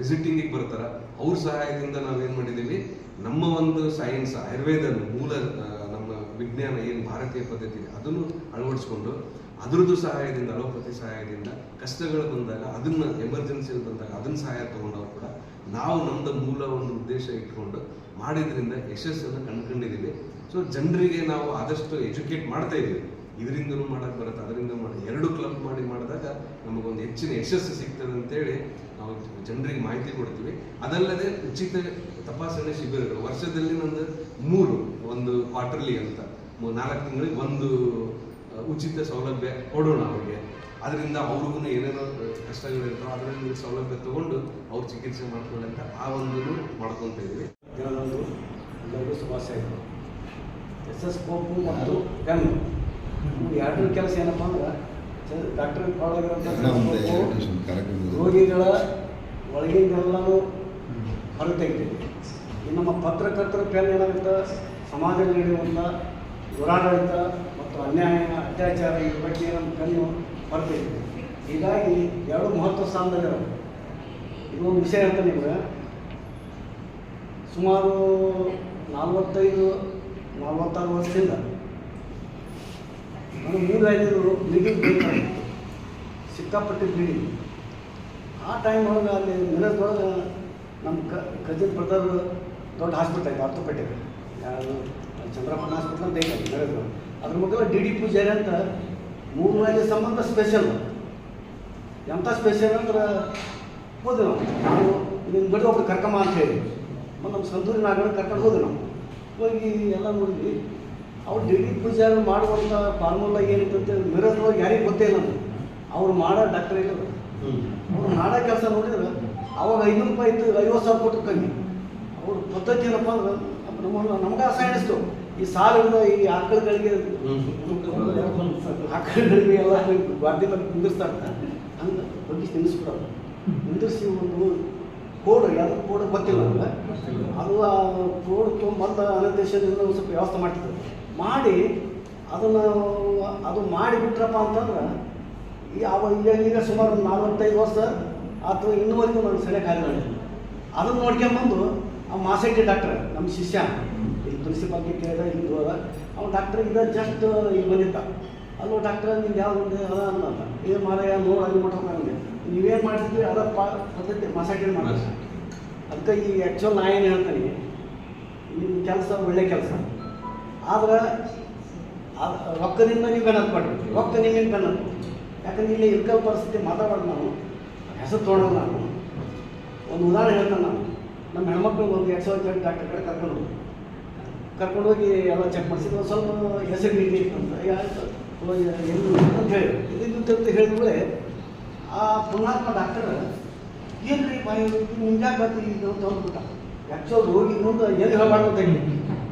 E: ವಿಸಿಟಿಂಗಿಗೆ ಬರ್ತಾರ. ಅವ್ರ ಸಹಾಯದಿಂದ ನಾವೇನು ಮಾಡಿದ್ದೀವಿ ನಮ್ಮ ಒಂದು ಸೈನ್ಸ್ ಆಯುರ್ವೇದ ಮೂಲ ನಮ್ಮ ವಿಜ್ಞಾನ ಏನು ಭಾರತೀಯ ಪದ್ಧತಿ ಅದನ್ನು ಅಳವಡಿಸ್ಕೊಂಡು ಅದರದ್ದು ಸಹಾಯದಿಂದ, ಅಲೋಪತಿ ಸಹಾಯದಿಂದ ಕಷ್ಟಗಳು ಬಂದಾಗ, ಅದನ್ನು ಎಮರ್ಜೆನ್ಸಿಯಲ್ಲಿ ಬಂದಾಗ, ಅದನ್ನ ಸಹಾಯ ತೊಗೊಂಡವ್ರು ಕೂಡ ನಾವು ನಮ್ಮದು ಮೂಲ ಒಂದು ಉದ್ದೇಶ ಇಟ್ಕೊಂಡು ಮಾಡಿದ್ರಿಂದ ಯಶಸ್ಸನ್ನು ಕಂಡುಕೊಂಡಿದ್ದೀವಿ ಸೊ ಜನರಿಗೆ ನಾವು ಆದಷ್ಟು ಎಜುಕೇಟ್ ಮಾಡ್ತಾ ಇದ್ದೀವಿ ಇದರಿಂದನೂ ಮಾಡಕ್ ಬರುತ್ತೆ ಅದರಿಂದ ಮಾಡಿ ಎರಡು ಕ್ಲಬ್ ಮಾಡಿ ಮಾಡಿದಾಗ ನಮಗೊಂದು ಹೆಚ್ಚಿನ ಯಶಸ್ಸು ಸಿಗ್ತದೆ ಅಂತೇಳಿ ನಾವು ಜನರಿಗೆ ಮಾಹಿತಿ ಕೊಡ್ತೀವಿ. ಅದಲ್ಲದೆ ಉಚಿತ ತಪಾಸಣೆ ಶಿಬಿರಗಳು, ವರ್ಷದಲ್ಲಿ ನಂದು ಮೂರು, ಒಂದು ಕ್ವಾರ್ಟರ್ಲಿ ಅಂತ. ನಾಲ್ಕು ತಿಂಗಳಿಗೆ ಒಂದು ಉಚಿತ ಸೌಲಭ್ಯ ಕೊಡೋಣ ಅವರಿಗೆ. ಅದರಿಂದ ಅವ್ರಿಗೂ ಏನೇನೋ ಕಷ್ಟಗಳಿರ್ತಾರೋ ಅದರಿಂದ ಸೌಲಭ್ಯ ತಗೊಂಡು ಅವ್ರು ಚಿಕಿತ್ಸೆ ಮಾಡ್ಕೊಳ್ಳಿ ಅಂತ ಆ ಒಂದು ಮಾಡ್ಕೊತ ಇದ್ದೀವಿ.
D: ದಿನದಂದು ಎಲ್ಲರಿಗೂ ಶುಭಾಶಯಗಳು. ಎಸ್ ಎಸ್ ಕೋಪು ಮತ್ತು ಗನ್ ಎರಡರ ಕೆಲಸ ಏನಪ್ಪ ಅಂದ್ರೆ ಡಾಕ್ಟರ್ ರೋಗಿಗಳ ಒಳಗಿಂದೆಲ್ಲನೂ ಹೊರಗೆ ತೆಗಿತೀವಿ ಈ ನಮ್ಮ ಪತ್ರಕರ್ತರ ಪೇಲ್ ಏನಾಗುತ್ತೆ? ಸಮಾಜದಲ್ಲಿ ನಡೆಯುವಂಥ ದುರಾಡಳಿತ ಮತ್ತು ಅನ್ಯಾಯ ಅತ್ಯಾಚಾರ ಇದ್ರ ಬಗ್ಗೆ ನಮ್ಮ ಪೆನ್ನು ಹೊರತೆಗಿತೀವಿ ಹೀಗಾಗಿ ಎರಡು ಮಹತ್ವ ಸ್ಥಾನದಲ್ಲಿರೋದು ಇದು ಒಂದು ವಿಷಯ ಅಂತ ನಿಮ್ಗೆ ಸುಮಾರು ನಲವತ್ತೈದು ನಲವತ್ತಾರು ವರ್ಷದಿಂದ ನಾನು ಮೂರು ಐದು ಮೀಟಿಂಗ್ ಬೇಕಾಗಿತ್ತು. ಸಿಕ್ಕಾಪಟ್ಟೆ ಬೀಡಿ ಆ ಟೈಮ್ ಒಳಗೆ ಅಲ್ಲಿ ನೆಲದೊಳಗೆ ನಮ್ಮ ಕ, ಕಜಿನ್ ಬ್ರದರ್ ದೊಡ್ಡ ಹಾಸ್ಪಿಟಲ್ ಐತೆ ಅರ್ಥಪೇಟೆ ಯಾರು ಚಂದ್ರಪ್ಪನ ಹಾಸ್ಪಿಟಲ್ ಅಂತ ಐತೆ ಮಿರಜ್ದೊಳಗೆ ಅದ್ರ ಮಗಲ ಡಿ ಡಿ ಪೂಜಾರಿ ಅಂತ ಮೂರು ಐದು ಸಂಬಂಧ ಸ್ಪೆಷಲ್ ಎಂಥ ಸ್ಪೆಷಲ್ ಅಂದ್ರೆ ಹೋದ್ವಿ ನಾವು. ನಿನ್ನ ಬಿಡು ಒಬ್ರು ಕರ್ಕಮ್ಮ ಅಂತ ಹೇಳಿ. ಮತ್ತು ನಮ್ಮ ಸಂತೂರಿನ ಆಗಡೆ ಕರ್ಕೊಂಡು ಹೋದ್ವಿ ನಾವು. ಹೋಗಿ ಎಲ್ಲ ನೋಡಿದ್ವಿ. ಅವ್ರು ದಿಲೀಪ್ ಪೂಜಾರಿ ಮಾಡುವಂಥ ಫಾರ್ಮುಲಾ ಏನಿತ್ತಂತೆ ಅಂತ ಒಳಗೆ ಯಾರಿಗೂ ಗೊತ್ತೇ ಇಲ್ಲ ನಮ್ಗೆ. ಅವ್ರು ಮಾಡೋ ಡಾಕ್ಟರ್ ಇಲ್ಲ ಅವ್ರು. ಮಾಡೋ ಕೆಲಸ ನೋಡಿದ್ರೆ ಅವಾಗ ಐನೂರು ರೂಪಾಯಿ ಇತ್ತು ಐವತ್ತು ಸಾವಿರ ಕೊಟ್ಟು ಕಮ್ಮಿ. ಅವ್ರ ಪದ್ಧತಿ ಏನಪ್ಪ ಅಂದ್ರೆ ನಮ್ಮ ನಮ್ಗೆ ಅಸಹ್ಯ ಈ ಸಾಲ ಹಿಡಿದು ಈ ಆಕಳುಗಳಿಗೆ ಆಕಳುಗಳಿಗೆ ಎಲ್ಲ ಗಾಡಿ ಮೇಲೆ ಕುಂದಿರ್ತಾರೆ ಹಂಗೆ ಬಗ್ಗೆ ನಿಲ್ಲಿಸ್ಬಿಡೋದು ನಿಂದಿರಿಸಿ ಒಂದು ಕೋಡ್ ಯಾವ್ದು ಕೋಡ್ ಗೊತ್ತಿಲ್ಲ ಅಂದ್ರೆ ಅದು ಆ ಕೋಡ್ ತುಂಬ ಅನ್ನೋ ದೇಶದಿಂದ ಒಂದು ಸ್ವಲ್ಪ ವ್ಯವಸ್ಥೆ ಮಾಡ್ತಿದ್ರು. ಮಾಡಿ ಅದನ್ನು ಅದು ಮಾಡಿಬಿಟ್ರಪ್ಪ ಅಂತಂದ್ರೆ ಯಾವ ಅವ ಈಗ ಈಗ ಸುಮಾರು ನಲ್ವತ್ತೈದು ವರ್ಷ ಅಥವಾ ಇನ್ನೂವರೆಗೂ ನಾನು ಸರಿಯಾಗಿ ಆಗಿಲ್ಲ ಅದನ್ನು ನೋಡ್ಕೊಂಬಂದು ಆ ಮಾಸೈಟಿ ಡಾಕ್ಟ್ರ್ ನಮ್ಮ ಶಿಷ್ಯ ಇಲ್ಲಿ ಪ್ರಿನ್ಸಿಪಾಲ್ಗೆ ಕೇಳಿದ ಇಲ್ಲಿ ಹೋದ ಅವ್ನು ಡಾಕ್ಟರ್ ಇದ ಜಸ್ಟ್ ಇಲ್ಲಿ ಬಂದಿದ್ದ. ಅಲ್ಲೋ ಡಾಕ್ಟರ್ ನಿಂಗೆ ಯಾವ್ದು ಅದ ಅಂತ. ಏನು ಮಾರಾಯ ನೋಡು ಅಲ್ಲಿ ಮಟ್ಟ ನನಗೆ ನೀವೇನು ಮಾಡಿದ್ರಿ ಅದ ಪಾ ಪದ್ಧತಿ ಮಾಸೈಟಿ ಮಾಡ ಅದಕ್ಕೆ ಈ ಆ್ಯಕ್ಚುಲ್ ನಾ ಏನು ಹೇಳ್ತೀನಿ ನಿಮ್ಮ ಕೆಲಸ ಒಳ್ಳೆ ಕೆಲಸ. ಆದ್ರೆ ಅದ್ ರೊಕ್ಕದಿಂದ ನೀವು ಗಣತ್ ಮಾಡಿರ್ತೀವಿ ರೊಕ್ಕ ನಿಮಗೆ ಹತ್ತು ಯಾಕಂದ್ರೆ ಇಲ್ಲಿ ಇರ್ಕಲ್ ಪರಿಸ್ಥಿತಿ ಮಾತಾಡೋದು ನಾವು. ಹೆಸರು ತೊಗೊಳೋದು ನಾನು ಒಂದು ಉದಾಹರಣೆ ಹೇಳ್ತಾನೆ ನಾನು. ನಮ್ಮ ಹೆಣ್ಮಕ್ಳು ಒಂದು ಎರಡು ಸಾವಿರದ ಎಂಟು ಡಾಕ್ಟರ್ ಕಡೆ ಕರ್ಕೊಂಡು ಹೋಗಿ. ಕರ್ಕೊಂಡು ಹೋಗಿ ಎಲ್ಲ ಚೆಕ್ ಮಾಡಿಸಿದ್ರು ಒಂದು ಸ್ವಲ್ಪ ಹೆಸರು ನೀತಿ ಅಂತ. ಏನು ಅಂತ ಹೇಳಿ. ಇದು ಅಂತ ಹೇಳಿದ್ಮೇಲೆ ಆ ಪುಣಾತ್ಮ ಡಾಕ್ಟರ್ ಏನ್ರಿ ಬಾಯಿ, ಮುಂಜಾಗ್ರತೆ ಇದು ಅಂತ ಹೋಗ್ಬಿಟ್ಟ ಆ್ಯಕ್ಚುಲ್ ಹೋಗಿ ಮುಂದೆ ಎಲ್ಲಿ ಹೇಳಬಾರ್ದು ಅಂತ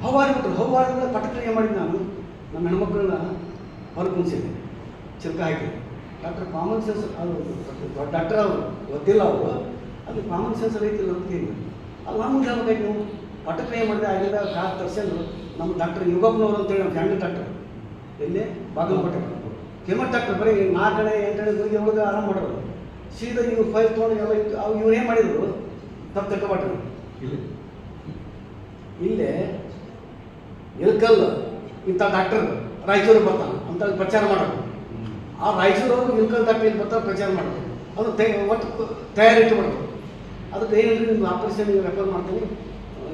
D: ಹವಾರಿಬಿಟ್ರು ಹವಾರಿದ್ರೆ ಪಟಕ ಏನು ಮಾಡಿದ್ದು ನಾನು ನಮ್ಮ ಹೆಣ್ಮಕ್ಳನ್ನ ಹೊರಗೆ ಕುಣಿಸಿದ್ದೆ ಚಿಲ್ಕ ಹಾಕಿ ಡಾಕ್ಟರ್ ಕಾಮನ್ ಸೆನ್ಸ್ ಅದು ದೊಡ್ಡ ಡಾಕ್ಟರ್ ಅವರು, ಗೊತ್ತಿಲ್ಲ ಅವರು. ಅದು ಕಾಮನ್ ಸೆನ್ಸ್ ಐತಿಲ್ಲ ಅಂತ ಹೇಳಿ ಅದು ಮುಂದೆ ಹೇಳ್ಬೇಕು ನೀವು. ಪಟಕ್ರಿಯೆ ಮಾಡಿದೆ ಆಗಿಂದ ಕಾರ್ ತರ್ಸಂದು ನಮ್ಮ ಡಾಕ್ಟರ್ ಯುಗಪ್ಪನವರು ಅಂತೇಳಿ ನಮ್ಮ ಫ್ಯಾಮಿಲಿ ಡಾಕ್ಟರ್. ಇಲ್ಲಿ ಬಾಗಲಕೋಟೆ. ಫೇಮಸ್ ಡಾಕ್ಟರ್, ಬರೀ ನಾಲ್ಕು ಕಡೆ ಎಂಟು ಕಡೆ ಒಳಗೆ ಆರಾಮ್ ಮಾಡೋರು. ಸೀದಾ ಇವ್ರು ಫೈಲ್ ತೊಗೊಂಡು ಎಲ್ಲ ಇತ್ತು. ಅವ್ರು ಇವ್ರು ಏನು ಮಾಡಿದ್ರು? ತಪ್ಪು ತಕ್ಕೊಬಾಟ್ರು ಇಲ್ಲೇ ಇಲ್ಕಲ್ ಇಂಥ ಡಾಕ್ಟರ್ ರಾಯಚೂರಿಗೆ ಬರ್ತಾನೆ, ಅಂತ ಪ್ರಚಾರ ಮಾಡೋದು. ಆ ರಾಯಚೂರವ್ರು ಇಳಕಲ್ ಡಾಕ್ಟರ್ ಬರ್ತಾರೆ ಪ್ರಚಾರ ಮಾಡೋದು. ಅದು ತೇ, ಒಟ್ಟು ತಯಾರಿಟ್ಟು ಮಾಡೋದು. ಅದಕ್ಕೆ ಏನಿಲ್ಲ ನಿಮ್ಗೆ ಆಪರೇಷನ್ ರೆಫರ್ ಮಾಡ್ತೀನಿ.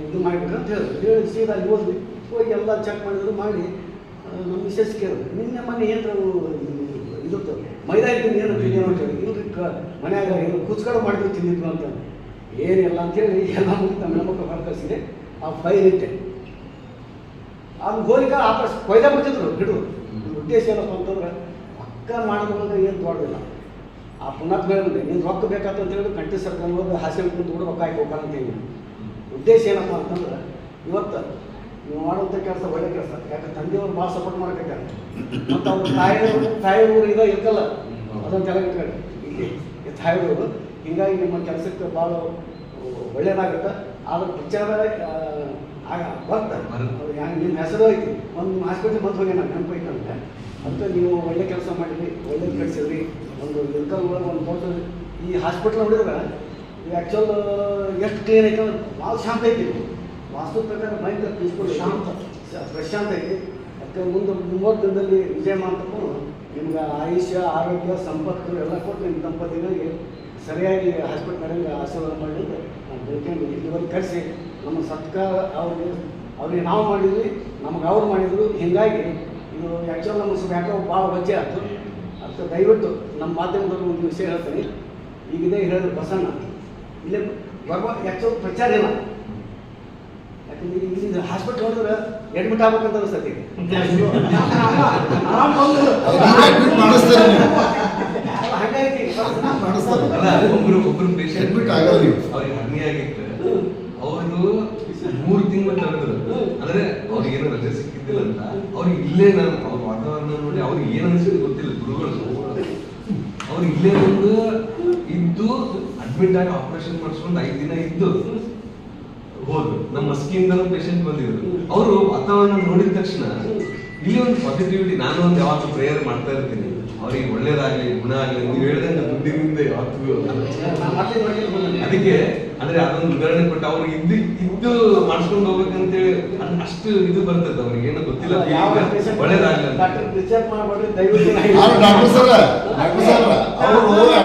D: ಇದು ಮಾಡಿಬಿಟ್ರೆ ಅಂತ ಹೇಳಿದ್ರು. ಹೇಳಿ, ಸೀದಾ ಅಲ್ಲಿ ಹೋದ್ವಿ. ಹೋಗಿ ಎಲ್ಲ ಚೆಕ್ ಮಾಡಿದ್ರು, ಮಾಡಿ ನಮ್ಮ ವಿಶೇಷ ಕೇಳಿದ್ರು. ನಿನ್ನೆ ಮನೆ ಏನು ಇದು ಮೈದಾ ಇದ್ದೀನಿ ಏನು ತಿಂಡಿ ಅಂತ ಹೇಳಿ. ಕ, ಮನ್ಯಾಗ ಏನು ಕುಚ್ಕಡೆ ಮಾಡಿದ್ರು ತಿಂದಿದ್ರು ಅಂತ ಏನಿಲ್ಲ ಅಂತೇಳಿ ಎಲ್ಲ ಮುಗಿದು ನಮ್ಮ ಹೆಣ್ಮಕ್ಳು ಹೊರ ಕಳಿಸಿದೆ ಆ ಫೈಲ್ ಇಟ್ಟೆ. ಅದು ಹೋಲಿಕ ಆಪರೇಷ ಕೊಯ್ದ ಬಿಡ್ತಿದ್ರು ಗಿಡು ಉದ್ದೇಶ ಏನಪ್ಪ ಅಂತಂದ್ರೆ ಪಕ್ಕ ಮಾಡೋದ್ರೊಳಗೆ ಏನು ದೊಡ್ಡದಿಲ್ಲ ಆ ಪುನಃ ಹೇಳಿದ್ರೆ ನಿಮ್ಗೆ ರೊಕ್ಕ ಬೇಕಂತ ಅಂತ ಹೇಳಿ ಕಂಟಿ ಸರ್ಕಾರ ಹೋಗಿ ಹಾಸಿಗೆ ಕೂಡ ರೊಕ್ಕ ಹಾಕಿ ಹೇಳಿ. ಉದ್ದೇಶ ಏನಪ್ಪ ಅಂತಂದ್ರೆ ಇವತ್ತು ನೀವು ಮಾಡುವಂಥ ಕೆಲಸ ಒಳ್ಳೆ ಕೆಲಸ. ಯಾಕಂದ್ರೆ ತಂದೆಯವರು ಭಾಳ ಸಪೋರ್ಟ್ ಮಾಡಕತ್ತಾರೆ ಮತ್ತು ಅವ್ರ ತಾಯಿಯವರು ತಾಯಿಯವರು ಇದೋ ಇರ್ತಲ್ಲ ಅದೊಂದು ತಲೆ ಇಟ್ಕೊಳ್ಳಿ ಇಲ್ಲಿ ತಾಯಿಯವರು, ಹಿಂಗಾಗಿ ನಿಮ್ಮ ಕೆಲಸಕ್ಕೆ ಭಾಳ ಒಳ್ಳೇದಾಗುತ್ತೆ. ಆದ್ರೆ ವಿಚಾರ ಬರ್ತಾರೆ.
E: ಹೆಂಗೆ
D: ನಿಮ್ಮ ಹೆಸರು ಐತಿ ಒಂದು ಹಾಸ್ಪಿಟ್ಲ್ ಬಂದು ಹೋಗಿ ನಾನು ಅಂತ ಐತೆ ಅಂತ ನೀವು ಒಳ್ಳೆ ಕೆಲಸ ಮಾಡಿರಿ ಒಳ್ಳೆ ಕಳಿಸಿದ್ರಿ ಒಂದು ಇರ್ಕಲ್ ಒಂದು ಫೋಟೋ ಈ ಹಾಸ್ಪಿಟ್ಲ್ ನೋಡಿದ್ರೆ ಆ್ಯಕ್ಚುಲ್ ಎಷ್ಟು ಕ್ಲೀನ್ ಐತೆ ಅಂದ್ರೆ ಭಾಳ ಶಾಂತ ಐತಿ. ವಾಸ್ತು ಪ್ರಕಾರ ಮೈಂಡ್ ಪೀಸ್ಫುಲ್ ಶಾಂತ. ಪ್ರಶಾಂತ ಐತಿ. ಅದಕ್ಕೆ ಮುಂದೆ ಮೂವತ್ತು ದಿನದಲ್ಲಿ ವಿಜಯ ಮಾಡ್ತಕ್ಕೂ ನಿಮ್ಗೆ ಆಯುಷ್ಯ ಆರೋಗ್ಯ ಸಂಪತ್ತು ಎಲ್ಲ ಕೊಟ್ಟು ನಿಮ್ಮ ದಂಪತಿಗಳಿಗೆ ಸರಿಯಾಗಿ ಹಾಸ್ಪಿಟ್ಲ್ ನಡೆಯಂಗೆ ಆಶೀರ್ವಾದ ಮಾಡಲಿಕ್ಕೆ ನಾನು ಬೇಡ್ಕೊಂಡು ಇಲ್ಲಿವರೆಗೆ ಕರೆಸಿ ನಮ್ಮ ಸತ್ಕಾರ ಅವ್ರಿಗೆ ಅವ್ರಿಗೆ ನಾವು ಮಾಡಿದ್ವಿ ನಮಗೆ ಅವ್ರು ಮಾಡಿದ್ರು. ಹೀಗಾಗಿ ಇದು ಆ್ಯಕ್ಚುಲ್ ನಮ್ಮ ಸ್ವಲ್ಪ ಯಾಕೋ ಭಾಳ ವಜ್ಜೆ ಆಯ್ತು. ಅದಕ್ಕೆ ದಯವಿಟ್ಟು ನಮ್ಮ ಮಾಧ್ಯಮದಲ್ಲಿ ಒಂದು ವಿಷಯ ಹೇಳ್ತೀನಿ. ಈಗಿದೆ ಇದೇ ಹೇಳಿದ್ರು ಬಸಣ್ಣ. ಇಲ್ಲೇ ಬರುವ ಆ್ಯಕ್ಚುಲ್ ಪ್ರಚಾರ ಇಲ್ಲ. ಯಾಕಂದ್ರೆ ಈಗ ಇಲ್ಲಿ ಹಾಸ್ಪಿಟ್ಲ್ ನೋಡಿದ್ರೆ ಅಡ್ಮಿಟ್ ಆಗ್ಬೇಕಂತ ಅನಿಸ್ತೈತಿ
E: ಹಾಗಾಗಿ ಒಬ್ರು ಒಬ್ರು ಪೇಷಂಟ್
F: ಬಿಟ್ಟು ಆಗಲ್ಲ ನೀವು.
E: ಅವ್ರಿಗೆ ಹಂಗೆ ಆಗಿತ್ತು ಮೂರು ತಿಂಗಳು ತಡೆದ್ರು ಅಂದ್ರೆ ಅವ್ರಿಗೆ ಏನೋ ರಜೆ ಸಿಕ್ಕಿದ್ದಿಲ್ಲ ಅಂತ ಅವ್ರಿಗೆ ಇಲ್ಲೇ ನಾನು ಅವ್ರ ವಾತಾವರಣ ನೋಡಿ ಅವ್ರಿಗೆ ಏನ್ ಅನ್ಸಿದೆ ಗೊತ್ತಿಲ್ಲ. ಗುರುಗಳು ಅವ್ರು ಇಲ್ಲೇ ಒಂದು ಇದ್ದು ಅಡ್ಮಿಟ್ ಆಗಿ ಆಪರೇಷನ್ ಮಾಡಿಸ್ಕೊಂಡು ಐದು ದಿನ ಇದ್ದು ಹೋದ್ರು. ನಮ್ಮ ಸ್ಕೀಮ್ದಲ್ಲೂ ಪೇಷಂಟ್ ಬಂದಿದ್ರು. ಅವರು ವಾತಾವರಣ ನೋಡಿದ ತಕ್ಷಣ ಇಲ್ಲಿ ಒಂದು ಪಾಸಿಟಿವಿಟಿ ನಾನು ಒಂದು ಯಾವತ್ತು ಪ್ರೇಯರ್ ಮಾಡ್ತಾ ಇರ್ತೀನಿ. ಅವ್ರಿಗೆ ಒಳ್ಳೇದಾಗ್ಲಿ ಗುಣ ಆಗ್ಲಿ ನೀವು ಹೇಳ್ದಂಗೆ ದುಡ್ಡಿನಿಂದ ಯಾವತ್ತೂ ಅದಕ್ಕೆ ಅಂದ್ರೆ ಅದೊಂದು ಉದಾಹರಣೆ ಕೊಟ್ಟು ಅವ್ರಿಗೆ ಇದ್ದು ಇದ್ದು ಮಾಡಿಸ್ಕೊಂಡು ಹೋಗ್ಬೇಕಂತೇಳಿ ಹೇಳಿ ಅಷ್ಟು ಇದು ಬರ್ತದೆ ಅವ್ರಿಗೆ ಏನೋ ಗೊತ್ತಿಲ್ಲ
D: ಯಾವ
E: feeling. ಒಳ್ಳೇದಾಗ್ಲಿ ಅಂತ
F: ಡಾಕ್ಟರ್ ಸರ್ ಡಾಕ್ಟರ್ ಸರ್ ಅವರು